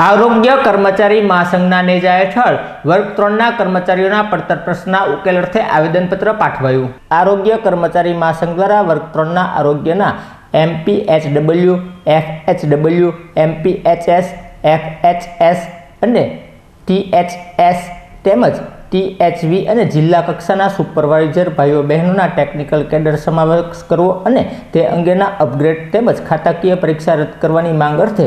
આરોગ્ય કર્મચારી મહાસંઘના નેજા હેઠળ વર્ગ ત્રણના કર્મચારીઓના પડતર પ્રશ્નના ઉકેલ અર્થે આવેદનપત્ર પાઠવાયું. આરોગ્ય કર્મચારી મહાસંઘ દ્વારા વર્ગ ત્રણના આરોગ્યના એમપીએચડબલ્યુ એફએચડબલ્યુ એમપીએચએસ એફએચએસ અને ટીએચએસ તેમજ ટીએચવી અને જિલ્લા કક્ષાના સુપરવાઇઝર ભાઈઓ બહેનોના ટેકનિકલ કેડર સમાવેશ કરવો અને તે અંગેના અપગ્રેડ તેમજ ખાતાકીય પરીક્ષા રદ કરવાની માંગ અર્થે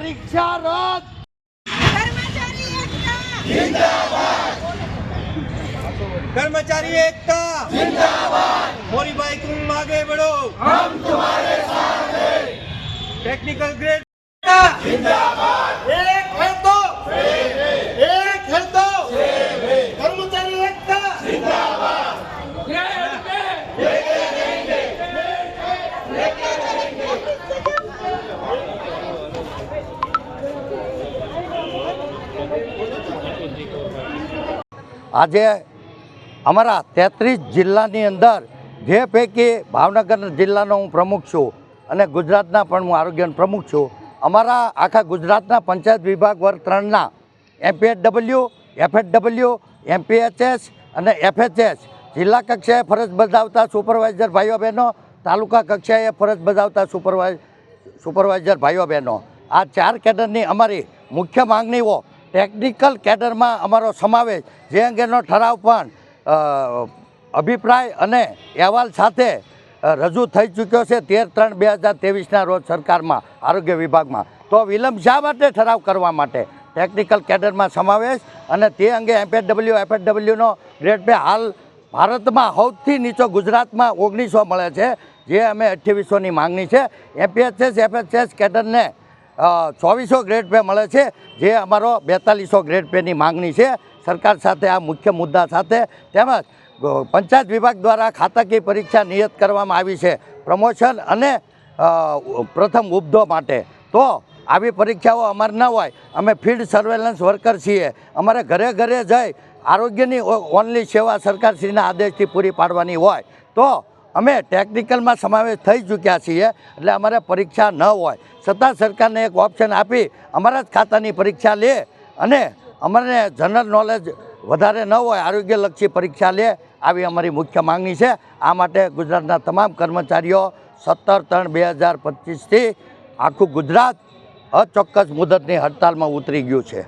પરીક્ષા રદ કર્મચારી એકતા. જિંદાબાદ. મોરી ભાઈ તુમ આગે બઢો ટેકનિકલ ગ્રેડ આજે અમારા તેત્રીસ જિલ્લાની અંદર જે પૈકી ભાવનગર જિલ્લાનો હું પ્રમુખ છું અને ગુજરાતના પણ હું આરોગ્યનો પ્રમુખ છું, અમારા આખા ગુજરાતના પંચાયત વિભાગ વર્ગ ત્રણના એમપીએચડબલ્યુ એફએચડબલ્યુ એમપીએચએસ અને એફએચએસ જિલ્લા કક્ષાએ ફરજ બજાવતા સુપરવાઇઝર ભાઈઓ બહેનો, તાલુકા કક્ષાએ ફરજ બજાવતા સુપરવાઇઝ સુપરવાઇઝર ભાઈઓ બહેનો. આ ચાર કેડરની અમારી મુખ્ય માંગણીઓ ટેકનિકલ કેડરમાં અમારો સમાવેશ, જે અંગેનો ઠરાવ પણ અભિપ્રાય અને અહેવાલ સાથે રજૂ થઈ ચૂક્યો છે તેર ત્રણ બે હજાર ત્રેવીસના રોજ સરકારમાં, આરોગ્ય વિભાગમાં. તો વિલંબ શા માટે ઠરાવ કરવા માટે? ટેકનિકલ કેડરમાં સમાવેશ અને તે અંગે એમપીએચડબલ્યુ એફએડબલ્યુનો ગ્રેડ પે હાલ ભારતમાં સૌથી નીચો ગુજરાતમાં ઓગણીસો મળે છે, જે અમે અઠ્યાવીસોની માંગણી છે. એમપીએચએસ એફએચએસ કેડરને ચોવીસો ગ્રેડ પે મળે છે, જે અમારો બેતાલીસો ગ્રેડ પેની માંગણી છે. સરકાર સાથે, આ મુખ્ય મુદ્દા સાથે તેમજ પંચાયત વિભાગ દ્વારા ખાતાકીય પરીક્ષા નિયત કરવામાં આવી છે. પ્રમોશન અને પ્રથમ ઉપદો માટે. તો, આવી પરીક્ષાઓ અમારે ન હોય. અમે ફિલ્ડ સર્વેલન્સ વર્કર છીએ. અમારે ઘરે ઘરે જઈ આરોગ્યની ઓનલી સેવા સરકારશ્રીના આદેશથી પૂરી પાડવાની હોય. તો અમે ટેકનિકલમાં સમાવેશ થઈ ચૂક્યા છીએ, એટલે અમારે પરીક્ષા ન હોય. છતાં સરકારને એક ઓપ્શન આપી, અમારા જ ખાતાની પરીક્ષા લે અને અમને જનરલ નોલેજ વધારે ન હોય, આરોગ્યલક્ષી પરીક્ષા લે આવી અમારી મુખ્ય માંગણી છે. આ માટે ગુજરાતના તમામ કર્મચારીઓ સત્તર ત્રણ બે હજાર પચીસથી આખું ગુજરાત અચોક્કસ મુદતની હડતાલમાં ઉતરી ગયું છે.